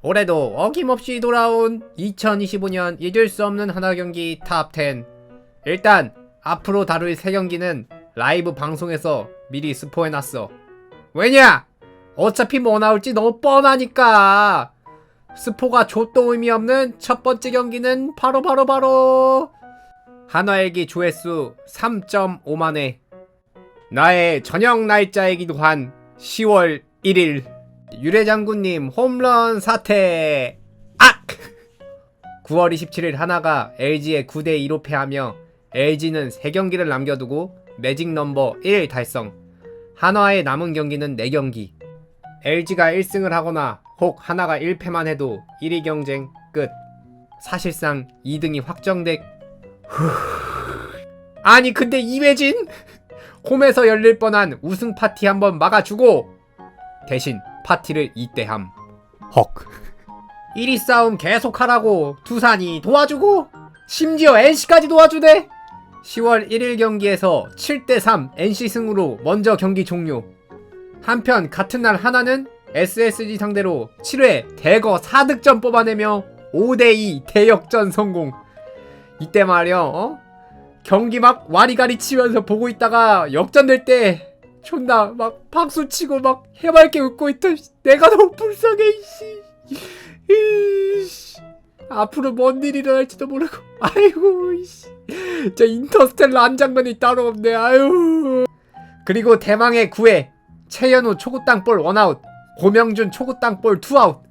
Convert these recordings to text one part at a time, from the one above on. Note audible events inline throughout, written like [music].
올해도 어김없이 돌아온 2025년 잊을 수 없는 하나 경기 탑10. 일단 앞으로 다룰 세 경기는 라이브 방송에서 미리 스포해놨어. 왜냐? 어차피 뭐 나올지 너무 뻔하니까. 스포가 좆도 의미 없는 첫 번째 경기는 바로 바로 바로 한화일기 조회수 3.5만 회. 나의 저녁 날짜이기도 한 10월 1일. 유래 장군님 홈런 사태. 아! 9월 27일 하나가 LG에 9대 2로 패하며 LG는 3경기를 남겨두고 매직 넘버 1 달성. 한화의 남은 경기는 4경기. LG가 1승을 하거나 혹 하나가 1패만 해도 1위 경쟁 끝. 사실상 2등이 확정돼. 후... 아니 근데 이회진 [laughs] 홈에서 열릴 뻔한 우승 파티 한번 막아주고 대신 파티를 이때함. 헉. 1위 싸움 계속하라고 두산이 도와주고 심지어 NC까지 도와주네. 10월 1일 경기에서 7대3 NC 승으로 먼저 경기 종료. 한편 같은 날 하나는 SSG 상대로 7회 대거 4득점 뽑아내며 5대2 대역전 성공. 이때 말이야, 어? 경기 막 와리가리 치면서 보고 있다가 역전될 때 존나 막 박수 치고 막 해맑게 웃고 있던 씨, 내가 너무 불쌍해 이씨. 이씨. 앞으로 뭔 일이 일어날지도 모르고 아이고 이씨. 저 인터스텔라 한 장면이 따로 없네 아유. 그리고 대망의 9회 최현우 초구 땅볼 원아웃 고명준 초구 땅볼 투아웃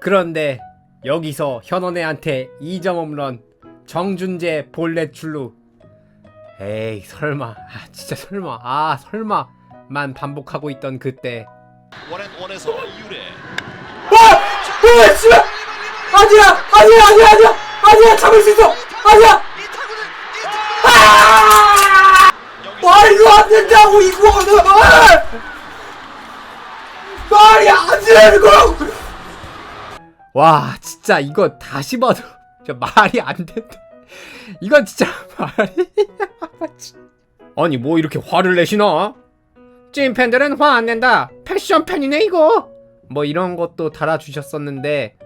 그런데 여기서 현원애한테 2점 홈런 정준재 볼넷 출루 에이 설마 아 진짜 설마 아 설마만 반복하고 있던 그때 원앤 원에서 이유래 와! 씨발! 아니야! 아니야! 아니야! 아니야! 아니야! 잡을 수 있어! 아니야! 아! 말도 안 된다고 이거는! 말이 안 되고! 와 진짜 이거 다시 봐도 진짜 말이 안 된다. 이건 진짜 말이 [laughs] 아니 뭐 이렇게 화를 내시나? 찐 팬들은 화 안 낸다. 패션 팬이네 이거. 뭐 이런 것도 달아주셨었는데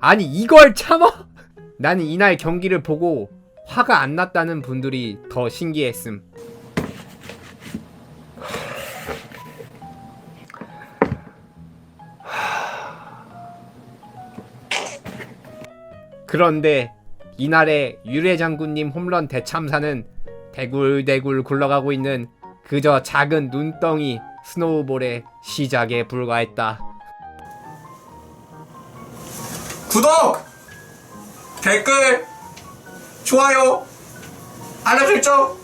아니 이걸 참아? [laughs] 나는 이날 경기를 보고 화가 안 났다는 분들이 더 신기했음. [sighs] 그런데 이날의 유래 장군님 홈런 대참사는 대굴대굴 굴러가고 있는 그저 작은 눈덩이 스노우볼의 시작에 불과했다. 구독, 댓글, 좋아요, 알람 설정